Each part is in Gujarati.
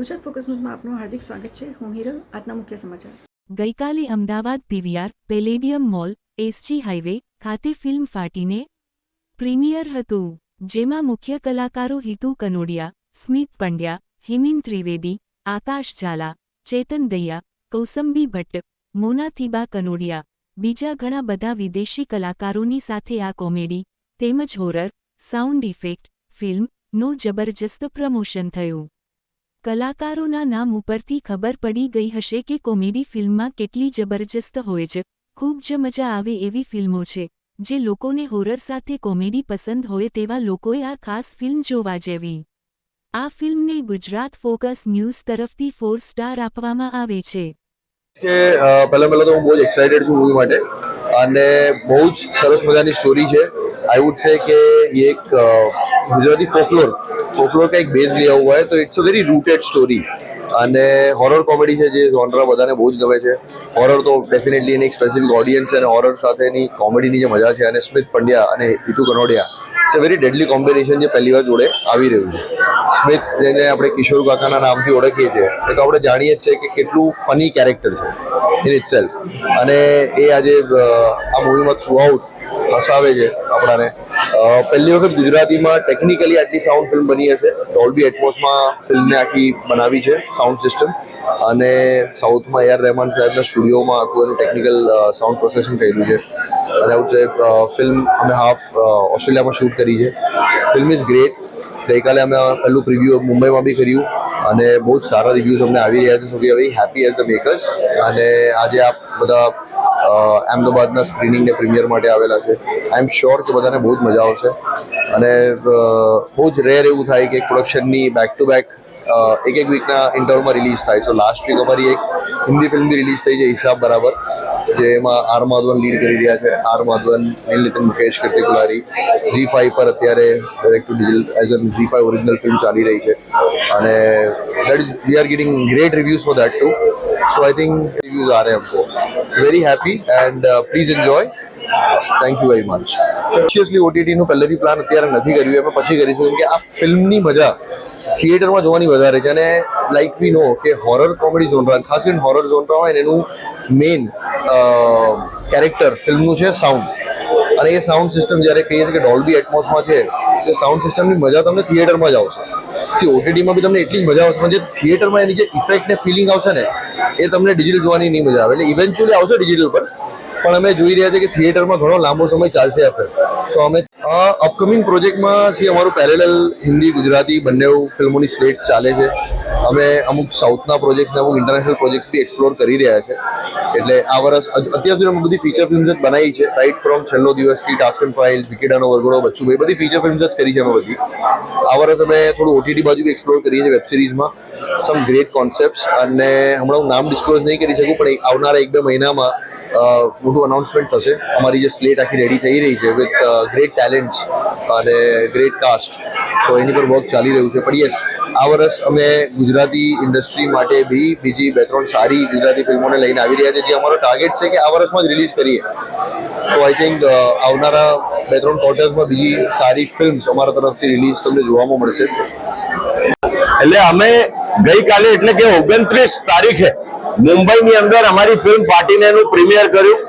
ગુજરાત ફોકસ ન્યૂઝમાં આપનું હાર્દિક સ્વાગત છે. હું હિરલ, આજના મુખ્ય સમાચાર. ગઈકાલે Ahmedabad PVR Palladium mall, SG highway ખાતે ફિલ્મ ફાટીને પ્રીમિયર હતું, જેમાં મુખ્ય કલાકારો હિતુ કનોડિયા, સ્મિત પંડ્યા હિમિન ત્રિવેદી, આકાશ ઝાલા, ચેતન દૈયા, કૌસંબી ભટ્ટ, મોના થીબા કનોડિયા, બીજા ઘણા બધા વિદેશી કલાકારોની સાથે આ કોમેડી, તેમજ હોરર, સાઉન્ડ ઇફેક્ટ, ફિલ્મનું જબરજસ્ત પ્રમોશન થયું. કલાકારોના નામ ઉપરથી ખબર પડી ગઈ હશે કે કોમેડી ફિલ્મમાં કેટલી જબરજસ્ત હોય છે. ખૂબ જ મજા આવે એવી ફિલ્મો છે, જે લોકોને હોરર સાથે કોમેડી પસંદ હોય તેવા લોકોએ આ ખાસ ફિલ્મ જોવા જેવી. આ ફિલ્મને ગુજરાત ફોકસ ન્યૂઝ તરફથી ફોર સ્ટાર આપવામાં આવે છે. કે પહેલાં પહેલાં તો હું બહુ જ એક્સાઇટેડ છું મૂવી માટે, અને બહુ જ સરસ મજાની સ્ટોરી છે. આઈ વુડ છે કે એક ગુજરાતી ફોકલોર ફોકલોર કંઈક બેઝ લઈ આવવું હોય તો it's a very rooted story અને હોરર કોમેડી છે જે જોનરા બધાને બહુ જ ગમે છે. હોરર તો ડેફિનેટલી એની એક સ્પેસિફિક ઓડિયન્સ અને હોરર સાથેની કોમેડીની જે મજા છે અને સ્મિત પંડ્યા અને Hitu Kanodia it's a very deadly combination જે પહેલી વાર જોડે આવી રહ્યું છે. સ્મિત જેને આપણે કિશોર કાકાના નામથી ઓળખીએ છીએ, એ તો આપણે જાણીએ જ છીએ કે કેટલું ફની કેરેક્ટર છે ઇન ઇટ અને એ આજે આ મૂવીમાં થ્રુ આઉટ હસાવે છે આપણાને. પહેલી વખત ગુજરાતીમાં ટેકનિકલી આટલી સાઉન્ડ ફિલ્મ બની હશે. ડોલ્બી એટમોસમાં ફિલ્મને આખી બનાવી છે સાઉન્ડ સિસ્ટમ અને સાઉથમાં એઆર રહેમાન સાહેબના સ્ટુડિયોમાં આખું એનું ટેકનિકલ સાઉન્ડ પ્રોસેસિંગ થયેલું છે. અને આવું છે ફિલ્મ અમે હાફ ઓસ્ટ્રેલિયામાં શૂટ કરી છે. ફિલ્મ ઇઝ ગ્રેટ ગઈકાલે અમે પહેલું પ્રિવ્યૂ મુંબઈમાં બી કર્યું. અને બહુ જ સારા રિવ્યૂઝ અમને આવી રહ્યા છે. So we happy as the makers અને આજે આપ બધા અ, અહેમદાબાદના સ્ક્રીનિંગ ને પ્રીમિયર માટે આવેલા છે. આઈ એમ શ્યોર કે બધાને બહુ જ મજા આવશે. અને બહુ જ રેર એવું થાય કે પ્રોડક્શનની બેક ટુ બેક એક એક વીકના ઇન્ટરવલમાં રિલીઝ થાય. સો લાસ્ટ વીક અમારી એક હિન્દી ફિલ્મની રિલીઝ થઈ છે હિસાબ બરાબર. જે એમાં આર માધવન લીડ કરી રહ્યા છે. આર માધવન નીલ મુકેશ કુલારી ઝી ફાઈવ પર અત્યારે direct to digital as a Zee five original film ચાલી રહી છે. અને that is we are getting great reviews for that too so I think reviews are હમકો very happy and please enjoy thank you very much seriously ઓટીટીનું પહેલેથી પ્લાન અત્યારે નથી કર્યું. અમે પછી કરીશું કે આ ફિલ્મની મજા થિયેટરમાં જોવાની વધારે છે. અને લાઈક વી નો કે હોરર કોમેડી ઝોનરા ખાસ કરીને હોરર ઝોનરા હોય એનું મેઇન કેરેક્ટર ફિલ્મનું છે સાઉન્ડ અને એ સાઉન્ડ સિસ્ટમ જ્યારે કહીએ છીએ કે ડોલ્બી એટમોસમાં છે, એ સાઉન્ડ સિસ્ટમની મજા તમને થિયેટરમાં જ આવશે. સી ઓટીટીમાં બી તમને એટલી જ મજા આવશે, પણ જે થિયેટરમાં એની જે ઇફેક્ટ ને ફિલિંગ આવશે ને, એ તમને ડિજિટલ જોવાની નહીં મજા આવે. એટલે ઇવેન્ચ્યુઅલી આવશે ડિજિટલ પર, પણ અમે જોઈ રહ્યા છીએ કે થિયેટરમાં ઘણો લાંબો સમય ચાલશે આ ફિલ્મ સો અમે અપકમિંગ પ્રોજેક્ટમાં સી અમારું પેરેલલ હિન્દી, ગુજરાતી બંને ફિલ્મોની સ્લેટ્સ ચાલે છે. અમે અમુક સાઉથના પ્રોજેક્ટ્સ અમુક ઇન્ટરનેશનલ પ્રોજેક્ટ્સ બી એક્સપ્લોર કરી રહ્યા છે. એટલે આ વર્ષ અત્યાર સુધી અમે બધી ફીચર ફિલ્મ્સ જ બનાવી છે. રાઈટ ફ્રોમ છેલ્લો દિવસથી ટાસ્ક એન્ડ ફાઇલ વિકેડાનો વરઘોડો બચ્ચુભાઈ, બધી ફીચર ફિલ્મ્સ જ કરી છે અમે બધી. આ વર્ષ અમે થોડું ઓટીટી બાજુ એક્સપ્લોર કરીએ છીએ વેબ સિરીઝમાં સમ ગ્રેટ કોન્સેપ્ટ અને હમણાં હું નામ ડિસ્ક્લોઝ નહીં કરી શકું, પણ આવનારા એક બે મહિનામાં મોટું અનાઉન્સમેન્ટ થશે. અમારી જે સ્લેટ આખી રેડી થઈ રહી છે વિથ ગ્રેટ ટેલેન્ટ્સ અને ગ્રેટ કાસ્ટ સો એની પર વર્ક ચાલી રહ્યું છે. પણ યસ આ વર્ષ અમે ગુજરાતી ઇન્ડસ્ટ્રી માટે બી, બીજી બે ત્રણ સારી ગુજરાતી ફિલ્મોને લઈને આવી રહ્યા છે જે અમારો ટાર્ગેટ છે કે આ વર્ષમાં જ રિલીઝ કરીએ. તો આઈ થિંક આવનારા બે ત્રણ ક્વાર્ટર્સમાં બીજી સારી ફિલ્મ્સ અમારા તરફથી રિલીઝ તમને જોવામાં મળશે. એટલે અમે ગઈકાલે, એટલે કે ઓગણત્રીસ તારીખે મુંબઈની અંદર અમારી ફિલ્મ ફાટીને નું પ્રીમિયર કર્યું.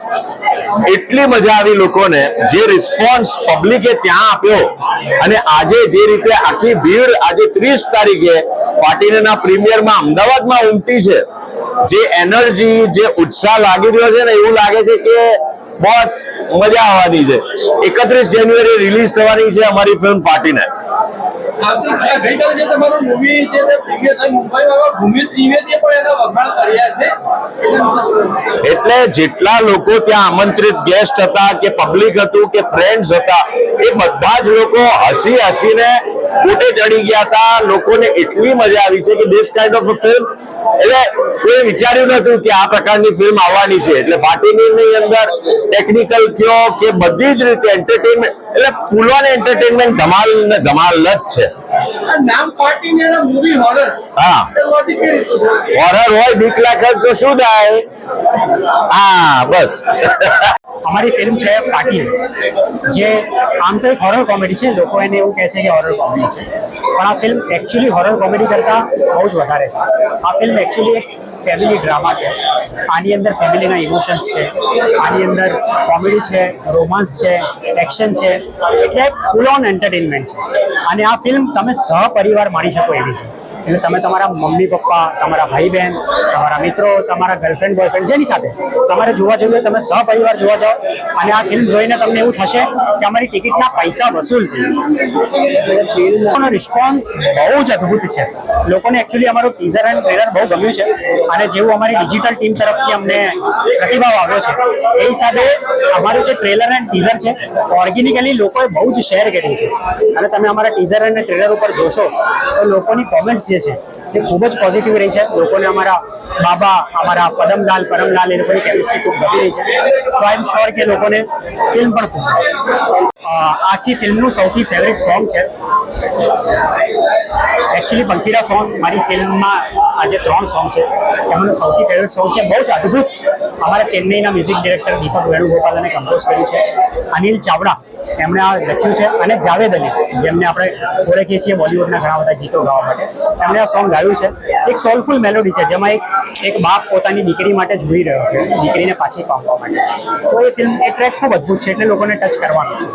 એટલી મજા આવી લોકોને, જે રિસ્પોન્સ પબ્લિકે ત્યાં આપ્યો. અને આજે જે રીતે આખી ભીડ, આજે ત્રીસ તારીખે ફાટીનેના પ્રીમિયરમાં અમદાવાદમાં ઉમટી છે, જે એનર્જી જે ઉત્સાહ લાગી રહ્યો છે ને, એવું લાગે છે કે બસ મજા આવવાની છે. એકત્રીસ જાન્યુઆરી રિલીઝ થવાની છે અમારી ફિલ્મ ફાટીને. એટલે જેટલા લોકો ત્યાં આમંત્રિત ગેસ્ટ હતા કે પબ્લિક હતું કે ફ્રેન્ડ્સ હતા, એ બધા જ લોકો હસી હસીને પોતે ચડી ગયા હતા. લોકોને એટલી મજા આવી છે કે ધીસ કાઇન્ડ ઓફ ફિલ્મ એટલે કોઈ વિચાર્યું નતું કે આ પ્રકારની ફિલ્મ આવવાની છે. એટલે ફાટીની અંદર ટેકનિકલ કયો કે બધી જ રીતે એન્ટરટેનમેન્ટ એટલે પુલવાને એન્ટરટેનમેન્ટ ધમાલ ને ધમાલ જ છે. નામ ફાટીને મૂવી હોરર હા? હોરર હોય બીક લાખ તો શું થાય? હા, બસ. અમારી ફિલ્મ છે ફાટીલ જે આમ તો એક હોરર કોમેડી છે, લોકો એને એવું કહે છે કે હોરર કોમેડી છે. પણ આ ફિલ્મ એકચ્યુઅલી હોરર કોમેડી કરતાં બહુ જ વધારે છે. આ ફિલ્મ એકચ્યુઅલી એક ફેમિલી ડ્રામા છે. આની અંદર ફેમિલીના ઇમોશન્સ છે. આની અંદર કોમેડી છે રોમાન્સ છે એક્શન છે. એટલે ફૂલ ઓન એન્ટરટેનમેન્ટ છે. અને આ ફિલ્મ તમે સહપરિવાર માણી શકો એવી છે. એટલે તમે તમારા મમ્મી, પપ્પા, તમારા ભાઈ બહેન તમારા મિત્રો, તમારા ગર્લફ્રેન્ડ બોયફ્રેન્ડ જેની સાથે તમારે જોવા જવું તમે સહપરિવાર જોવા જાઓ અને આ ફિલ્મ જોઈને તમને એવું થશે કે અમારી ટિકિટના પૈસા વસૂલ થઈ લોકોનો રિસ્પોન્સ બહુ જ અદ્ભુત છે. લોકોને એકચ્યુઅલી અમારું ટીઝર એન્ડ ટ્રેલર બહુ ગમ્યું છે અને જેવું અમારી ડિજિટલ ટીમ તરફથી અમને પ્રતિભાવ આવ્યો છે. એ હિસાબે અમારું જે ટ્રેલર એન્ડ ટીઝર છે ઓર્ગેનિકલી લોકોએ બહુ જ શેર કર્યું છે. અને તમે અમારા ટીઝર અને ટ્રેલર ઉપર જોશો તો લોકોની કોમેન્ટ્સ જે છે, એ ખૂબ જ પોઝિટિવ રહી છે. લોકોને અમારા બાબા, અમારા પદમલાલ, પરમલાલ એ લોકોની કેમિસ્ટ્રી ખૂબ ગમી રહી છે. તો આઈ એમ શ્યોર કે લોકોને ફિલ્મ પણ ખૂબ. આખી ફિલ્મનું સૌથી ફેવરેટ સોંગ છે. એકચ્યુઅલી પંખીરા સોંગ મારી ફિલ્મમાં આજે ત્રણ સોંગ છે. એમનું સૌથી ફેવરેટ સોંગ છે, બહુ જ અદ્ભુત. અમારા ચેન્નઈના મ્યુઝિક ડિરેક્ટર દીપક વેણુગોપાલને કમ્પોઝ કર્યું છે. અનિલ ચાવડા એમણે આ લખ્યું છે અને જાવેદ અલી, જેમને આપણે ઓળખીએ છીએ બોલિવૂડના ઘણા બધા ગીતો ગાવા માટે, એમણે આ સોંગ ગાયું છે. એક સોલફુલ મેલોડી છે, જેમાં એક એક બાપ પોતાની દીકરી માટે જોઈ રહ્યો છે, દીકરીને પાછી પામવા માટે. તો એ ફિલ્મ એ ટ્રેક ખૂબ અદ્ભુત છે, એટલે લોકોને ટચ કરવાનો છે.